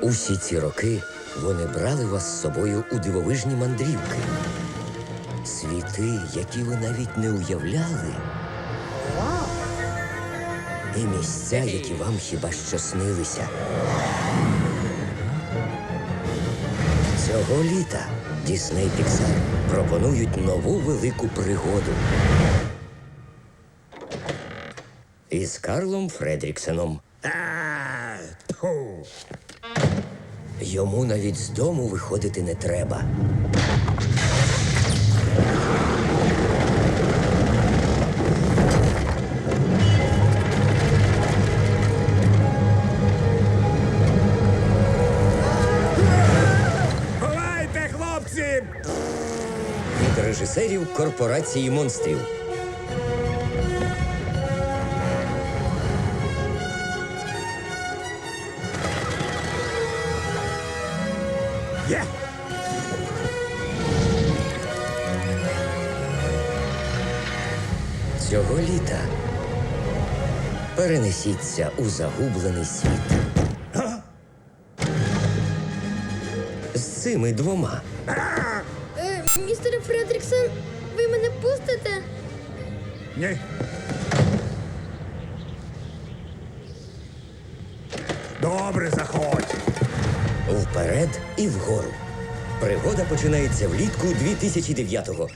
Усі ці роки вони брали вас з собою у дивовижні мандрівки. Світи, які ви навіть не уявляли. І місця, які вам хіба що снилися. Цього літа Дісней Піксар пропонують нову велику пригоду. Із Карлом Фредріксеном. Йому навіть з дому виходити не треба. Від режисерів корпорації монстрів. Є! Цього літа перенесіться у загублений світ. З цими двома. Е, містере Фредріксон, ви мене пустите? Ні. Добре, заходь. Вперед і вгору. Пригода починається влітку 2009-го.